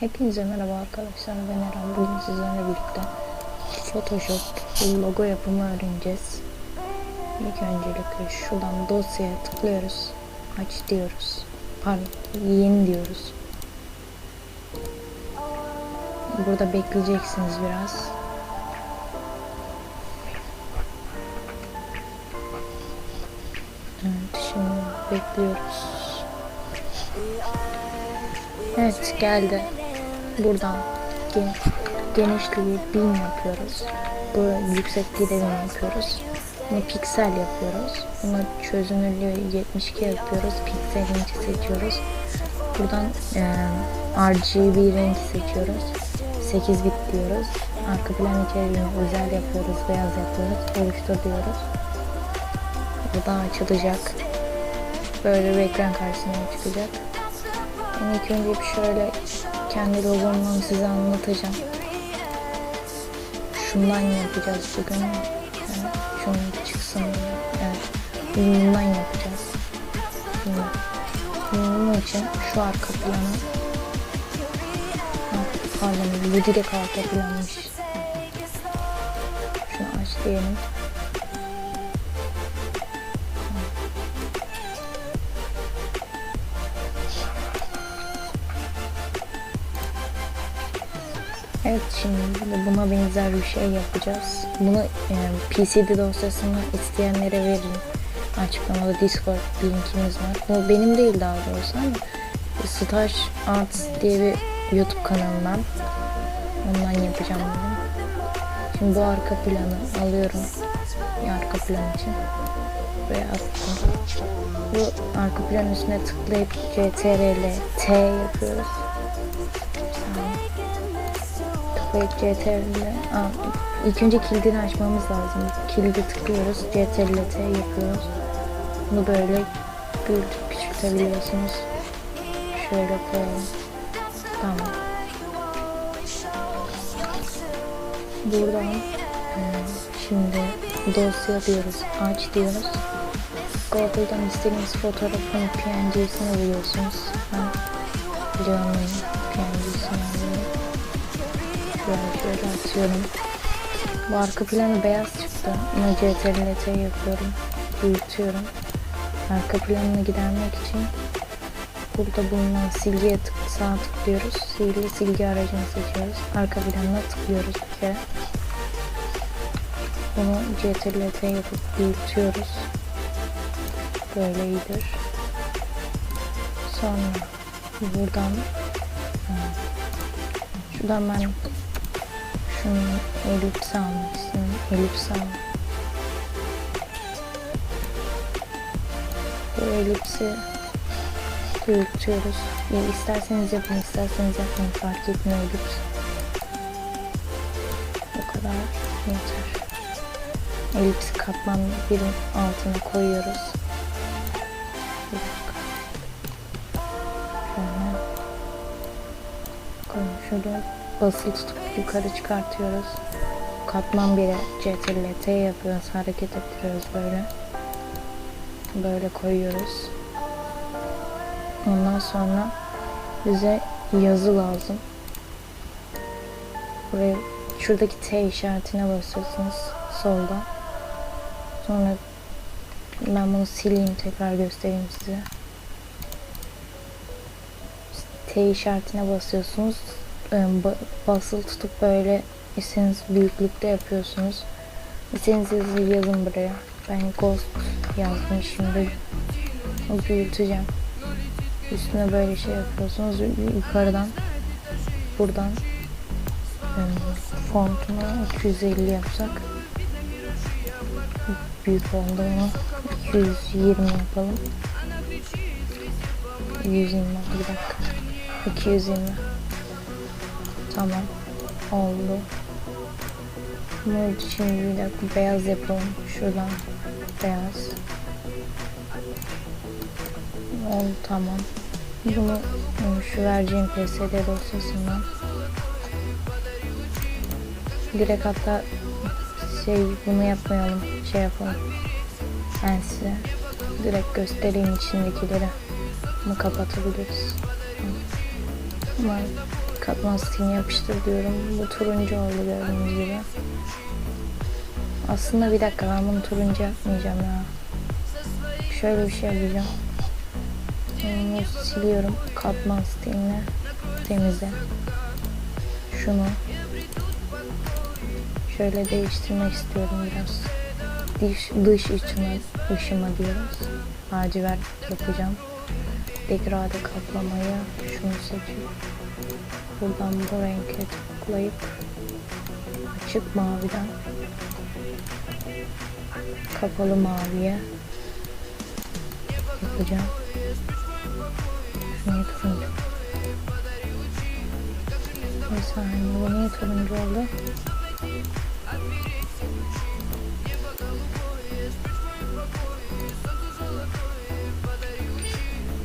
Hepinize merhaba arkadaşlar ben Eren. Bugün sizlerle birlikte Photoshop logo yapımı öğreneceğiz. İlk öncelikle şuradan dosyaya tıklıyoruz aç diyoruz pardon yeni diyoruz. Burada bekleyeceksiniz biraz. Evet şimdi bekliyoruz. Evet geldi. Buradan gen genişliği 1000 yapıyoruz. Bu yüksekliği de 1000 yapıyoruz. Bunu piksel yapıyoruz. Bunu çözünürlüğü 72 yapıyoruz. Pikselinci seçiyoruz. Buradan e, RGB renk seçiyoruz. 8 bit diyoruz. Arka plan içeriğini özel yapıyoruz. Beyaz yapıyoruz. Oluştur diyoruz. Bu da açılacak. Böyle bir ekran karşısına çıkacak. Ben ilk önce bir şöyle kendi logomdan size anlatacağım. Şundan yapacağız bugün. Yani şunun çıksın diye. Evet. Bundan yapacağız. Şimdi bunun için şu arka planı Pardon bu direkt arka planmış. Şunu aç diyelim. Evet şimdi buna benzer bir şey yapacağız. Bunu e, PCD dosyasını isteyenlere veririm. Açıklamada Discord linkimiz var. Bu benim değil daha doğrusu ama Stash Arts diye bir YouTube kanalından ondan yapacağım bunu. Şimdi bu arka planı alıyorum. Bir arka plan için. Buraya attım. Bu arka planın üstüne tıklayıp CTRL T yapıyoruz. Tıklayıp CTRL Aa, ilk önce kilidini açmamız lazım. Kilidi tıklıyoruz. CTRL T yapıyoruz. Bunu böyle büyütüp küçültebiliyorsunuz. Şöyle koyalım. Tamam. Buradan hmm, şimdi dosya diyoruz. Aç diyoruz. Google'dan istediğiniz fotoğrafın PNG'sini buluyorsunuz. Ben Leon'un PNG'sini alıyorum. Şöyle şöyle atıyorum. Bu arka planı beyaz çıktı. Bunu CTRL-T yapıyorum. Büyütüyorum. Arka planını gidermek için burada bulunan silgiye tık, sağ tıklıyoruz. Sihirli silgi aracını seçiyoruz. Arka planına tıklıyoruz bir kere. Bunu CTRL-T yapıp büyütüyoruz. Böyle iyidir. Sonra buradan şuradan ben şunu elips istiyorum. Elips al. Bu elipsi büyütüyoruz. Ya isterseniz yapın, isterseniz yapmayın. Fark etmiyor elips. O kadar yeter. Elipsi katman birin altına koyuyoruz. Bir dakika. Şöyle. Koyun basılı tutup yukarı çıkartıyoruz. Katman 1'e CTRL T yapıyoruz. Hareket ettiriyoruz böyle. Böyle koyuyoruz. Ondan sonra bize yazı lazım. Buraya şuradaki T işaretine basıyorsunuz solda. Sonra ben bunu sileyim tekrar göstereyim size. T işaretine basıyorsunuz. Basılı tutup böyle istediğiniz büyüklükte yapıyorsunuz. İstediğiniz yazıyı yazın buraya. Ben Ghost yazdım şimdi. Büyüteceğim. Üstüne böyle şey yapıyorsunuz. Yukarıdan buradan fontunu 250 yapsak büyük oldu mu 220 yapalım 120 bir dakika 220 tamam. Oldu. Bunun için bir dakika beyaz yapalım. Şuradan beyaz. Oldu tamam. Bunu şu vereceğim PSD dosyasından direkt hatta şey bunu yapmayalım şey yapalım. Ben size direkt göstereyim içindekileri. Bunu kapatabiliriz. Ama katman stilini yapıştır diyorum. Bu turuncu oldu gördüğünüz gibi. Aslında bir dakika ben bunu turuncu yapmayacağım ya. Şöyle bir şey yapacağım. Bunu siliyorum katman stilini temizle. Şunu şöyle değiştirmek istiyorum biraz. Dış, dış ışıma, ışıma diyoruz. Lacivert yapacağım. Degrade kaplamayı şunu seçip buradan bu renke tıklayıp açık maviden kapalı maviye yapacağım. Niye turuncu? Bir saniye bu niye turuncu oldu?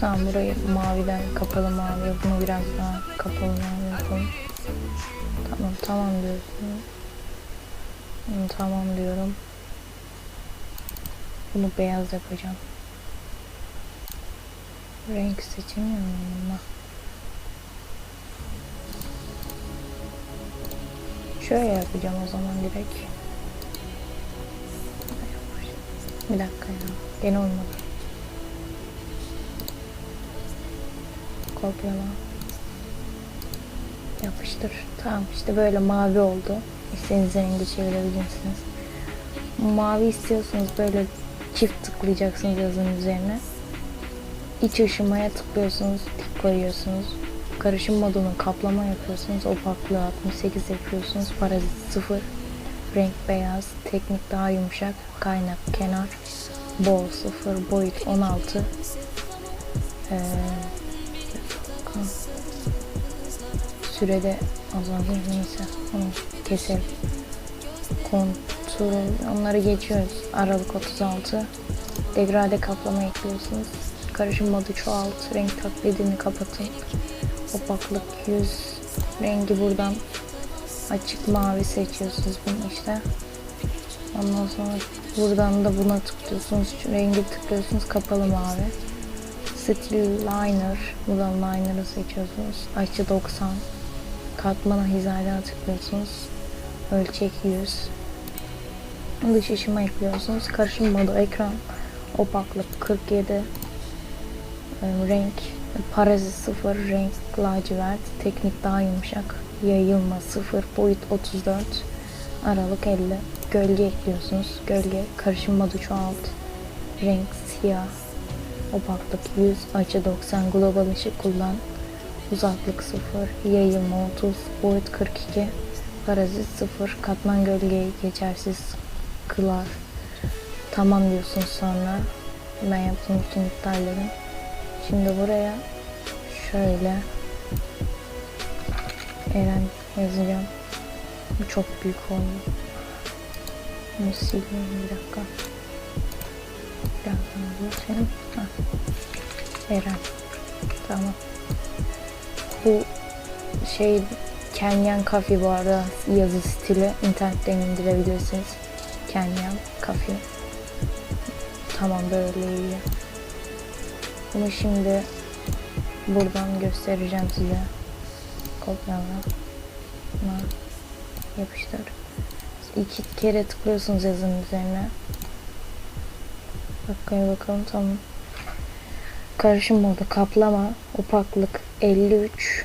Tamam burayı maviden kapalı mavi bunu biraz daha kapalı mavi yapalım. Tamam tamam diyorsun. Tamam diyorum. Bunu beyaz yapacağım. Renk seçemiyorum ama. Şöyle yapacağım o zaman direkt. Bir dakika ya. Gene olmadı. Kopyala. Yapıştır. Tamam işte böyle mavi oldu. İstediğiniz rengi çevirebilirsiniz. Mavi istiyorsanız böyle çift tıklayacaksınız yazının üzerine. İç ışımaya tıklıyorsunuz, tik koyuyorsunuz. Karışım modunu kaplama yapıyorsunuz. Opaklığı 68 yapıyorsunuz. Parazit 0. Renk beyaz. Teknik daha yumuşak. Kaynak kenar. Bol 0. Boyut 16. Ee, sürede azalıyor neyse onu keselim. Kontrol onları geçiyoruz. Aralık 36. Degrade kaplama ekliyorsunuz. Karışım modu çoğalt. Renk taklidini kapatın. Opaklık 100. Rengi buradan açık mavi seçiyorsunuz bunu işte. Ondan sonra buradan da buna tıklıyorsunuz. Şu rengi tıklıyorsunuz kapalı mavi. Steel Liner. Buradan liner'ı seçiyorsunuz. Açı 90. Katmana hizaya tıklıyorsunuz. Ölçek 100. Dış ışıma ekliyorsunuz. Karışım modu ekran. Opaklık 47. e, Renk parazit 0. Renk lacivert. Teknik daha yumuşak. Yayılma 0. Boyut 34. Aralık 50. Gölge ekliyorsunuz. Gölge karışım modu çoğalt. Renk siyah. Opaklık 100, açı 90, global ışık kullan. Uzaklık 0, yayılma 30, boyut 42, parazit 0, katman gölgeyi geçersiz kılar. Tamam diyorsun sonra. Ben yaptığım için iptal edelim. Şimdi buraya şöyle Eren yazacağım. Bu çok büyük oldu. Bunu sileyim bir dakika. Birazdan geçelim. Ha. Eren. Tamam. Bu şey Kenyan Cafe bu arada yazı stili internetten indirebilirsiniz. Kenyan Cafe. Tamam böyle iyi. Bunu şimdi buradan göstereceğim size. Kopyala. Yapıştır. İki kere tıklıyorsunuz yazının üzerine. Dakikaya bakalım tamam. Karışım modu kaplama opaklık 53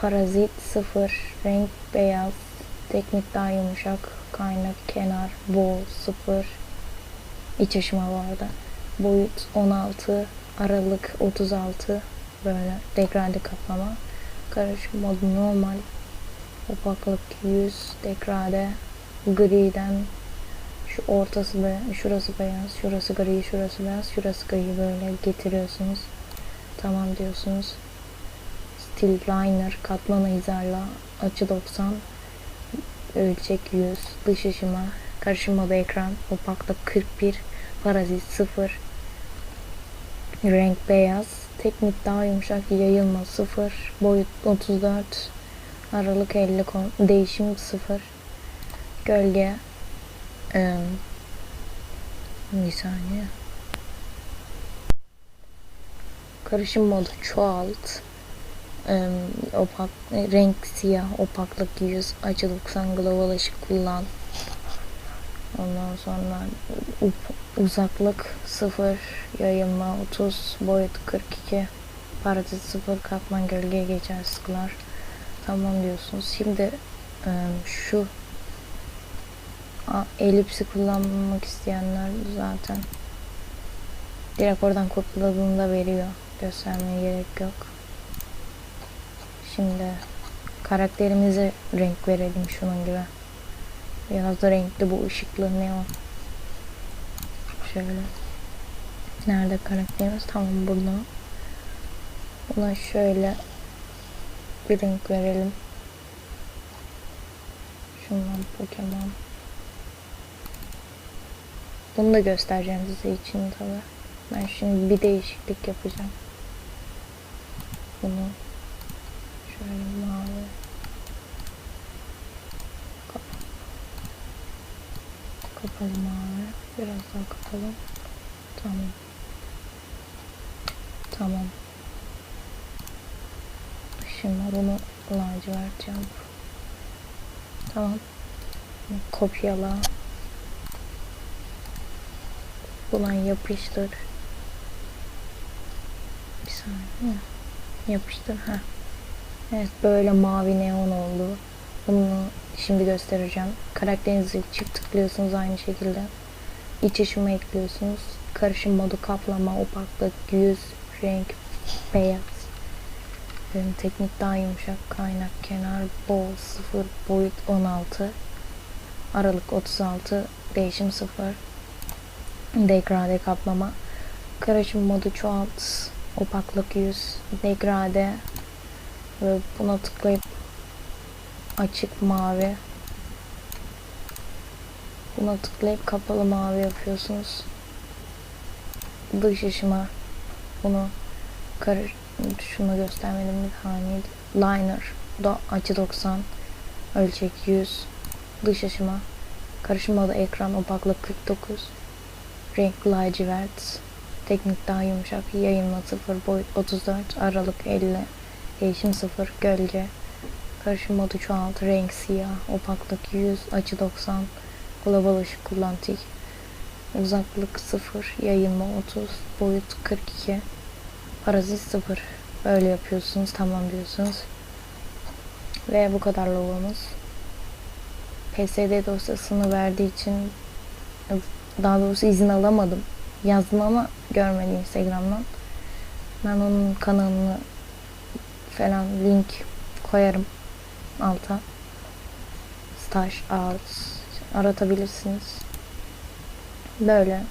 parazit 0 renk beyaz teknik daha yumuşak kaynak kenar bol 0 iç ışıma vardı boyut 16 aralık 36 böyle degrade kaplama. Karışım modu normal. Opaklık 100 degrade griden. Şu ortası be, şurası beyaz, şurası gri, şurası beyaz, şurası gri böyle getiriyorsunuz. Tamam diyorsunuz. Steel liner, katmanı hizarla, açı 90, ölçek 100, dış ışıma, karışım modu ekran, opaklık 41, parazit 0, renk beyaz, teknik daha yumuşak, yayılma 0, boyut 34, aralık 50, kon- değişim 0, gölge Eee, bir saniye. Karışım modu çoğalt. Opak, renk siyah, opaklık 100, açı 90, global ışık kullan. Ondan sonra up- uzaklık 0, yayılma 30, boyut 42, parazit 0, katman gölgeye geçer sıkılar. Tamam diyorsunuz. Şimdi şu elipsi kullanmak isteyenler zaten direkt oradan kopyaladığında veriyor. Göstermeye gerek yok. Şimdi karakterimize renk verelim şunun gibi. Biraz da renkli bu ışıklı neon. Şöyle. Nerede karakterimiz? Tamam burada. Buna şöyle bir renk verelim. Şundan Pokemon. Bunu da göstereceğim size için tabi. Ben şimdi bir değişiklik yapacağım. Bunu şöyle mavi. Kap- Kapalı mavi. Biraz daha kapalı. Tamam. Tamam. Şimdi bunu lacivert yap. Tamam. Kopyala. Ulan yapıştır. Bir saniye. Yapıştır. ha. Evet böyle mavi neon oldu. Bunu şimdi göstereceğim. Karakterinizi çift tıklıyorsunuz aynı şekilde. İç ışıma ekliyorsunuz. Karışım modu kaplama, opaklık, yüz, renk, beyaz. Benim teknik daha yumuşak. Kaynak, kenar, bol, sıfır, boyut 16. Aralık 36, değişim 0. Degrade kaplama. Karışım modu çoğalt. Opaklık 100. Degrade. Ve buna tıklayıp açık mavi. Buna tıklayıp kapalı mavi yapıyorsunuz. Dış ışıma bunu karış şunu göstermedim bir saniye. Liner da açı 90 ölçek 100 dış ışıma karışım modu ekran opaklık 49 renk lacivert teknik daha yumuşak yayılma 0 boyut 34 aralık 50 değişim 0 gölge. Karışım modu çoğalt renk siyah opaklık 100 açı 90 global ışık kullan uzaklık 0 yayılma 30 boyut 42 parazit 0 böyle yapıyorsunuz tamam diyorsunuz. Ve bu kadar logomuz. PSD dosyasını verdiği için daha doğrusu izin alamadım. Yazdım ama görmedi Instagram'dan. Ben onun kanalını falan link koyarım alta. Staj Arts aratabilirsiniz. Böyle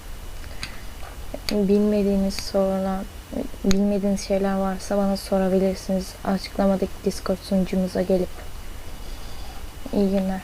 bilmediğiniz sorular bilmediğiniz şeyler varsa bana sorabilirsiniz. Açıklamadaki Discord sunucumuza gelip. İyi günler.